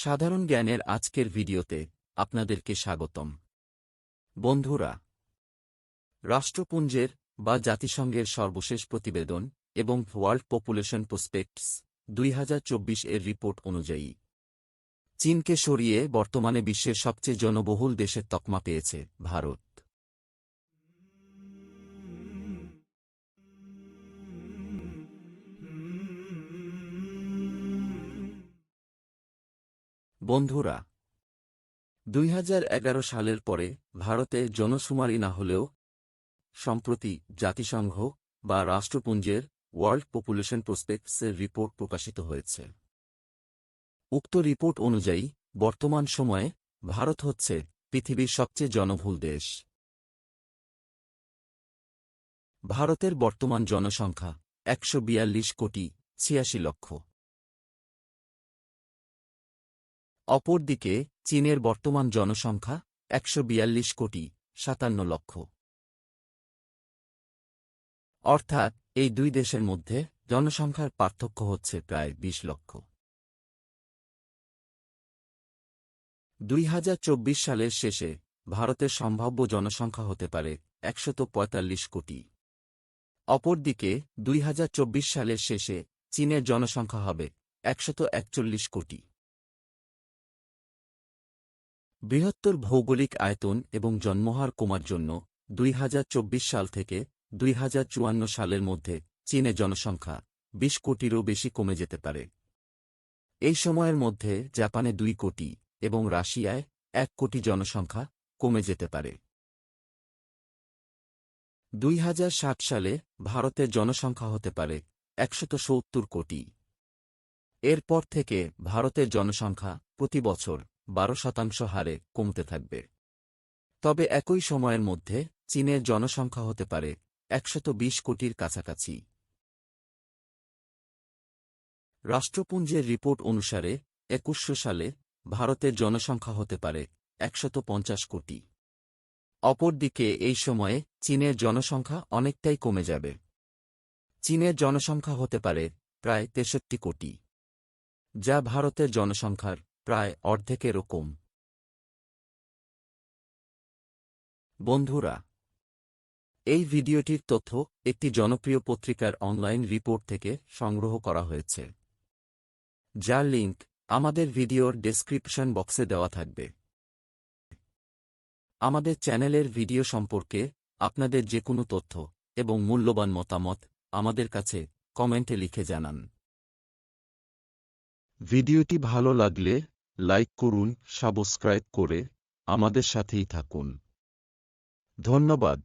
সাধারণ জ্ঞানের আজকের ভিডিওতে আপনাদেরকে স্বাগতম। বন্ধুরা, রাষ্ট্রপুঞ্জের বা জাতিসংঘের সর্বশেষ প্রতিবেদন এবং ওয়ার্ল্ড পপুলেশন প্রসপেক্টস দুই হাজার চব্বিশ এর রিপোর্ট অনুযায়ী, চীনকে সরিয়ে বর্তমানে বিশ্বের সবচেয়ে জনবহুল দেশের তকমা পেয়েছে ভারত। বন্ধুরা, দুই হাজার এগারো সালের পরে ভারতে জনশুমারি না হলেও সম্প্রতি জাতিসংঘ বা রাষ্ট্রপুঞ্জের ওয়ার্ল্ড পপুলেশন প্রসপেক্টসের রিপোর্ট প্রকাশিত হয়েছে। উক্ত রিপোর্ট অনুযায়ী, বর্তমান সময়ে ভারত হচ্ছে পৃথিবীর সবচেয়ে জনবহুল দেশ। ভারতের বর্তমান জনসংখ্যা একশো বিয়াল্লিশ কোটি ছিয়াশি লক্ষ। অপরদিকে, চীনের বর্তমান জনসংখ্যা, একশো বিয়াল্লিশ কোটি, সাতান্ন লক্ষ। অর্থাৎ, এই দুই দেশের মধ্যে জনসংখ্যার পার্থক্য হচ্ছে প্রায় ২০ লক্ষ। দুই চব্বিশ সালের শেষে, ভারতের সম্ভাব্য জনসংখ্যা হতে পারে একশত কোটি। অপরদিকে, দুই হাজার চব্বিশ সালের শেষে, চীনের জনসংখ্যা হবে একশত কোটি। বৃহত্তর ভৌগোলিক আয়তন এবং জন্মহার কমার জন্য দুই হাজার চব্বিশ সাল থেকে দুই হাজার চুয়ান্ন সালের মধ্যে চীনে জনসংখ্যা ২০ কোটিরও বেশি কমে যেতে পারে। এই সময়ের মধ্যে জাপানে দুই কোটি এবং রাশিয়ায় এক কোটি জনসংখ্যা কমে যেতে পারে। দুই সালে ভারতের জনসংখ্যা হতে পারে একশত কোটি। এরপর থেকে ভারতের জনসংখ্যা প্রতি বছর বারো শতাংশ হারে কমতে থাকবে। তবে একই সময়ের মধ্যে চীনের জনসংখ্যা হতে পারে একশত কোটির কাছাকাছি। রাষ্ট্রপুঞ্জের রিপোর্ট অনুসারে একুশশো সালে ভারতের জনসংখ্যা হতে পারে একশত কোটি। অপরদিকে এই সময়ে চীনের জনসংখ্যা অনেকটাই কমে যাবে। চীনের জনসংখ্যা হতে পারে প্রায় তেষট্টি কোটি, যা ভারতের জনসংখ্যার প্রায় অর্ধেকেরও কম বন্ধুরা, এই ভিডিওটির তথ্য একটি জনপ্রিয় পত্রিকার অনলাইন রিপোর্ট থেকে সংগ্রহ করা হয়েছে। যার লিঙ্ক আমাদের ভিডিওর ডেসক্রিপশন বক্সে দেওয়া থাকবে। আমাদের চ্যানেলের ভিডিও সম্পর্কে আপনাদের যে কোনো তথ্য এবং মূল্যবান মতামত আমাদের কাছে কমেন্টে লিখে জানান। ভিডিওটি ভালো লাগলে লাইক করুন সাবস্ক্রাইব করে আমাদের সাথেই থাকুন। ধন্যবাদ।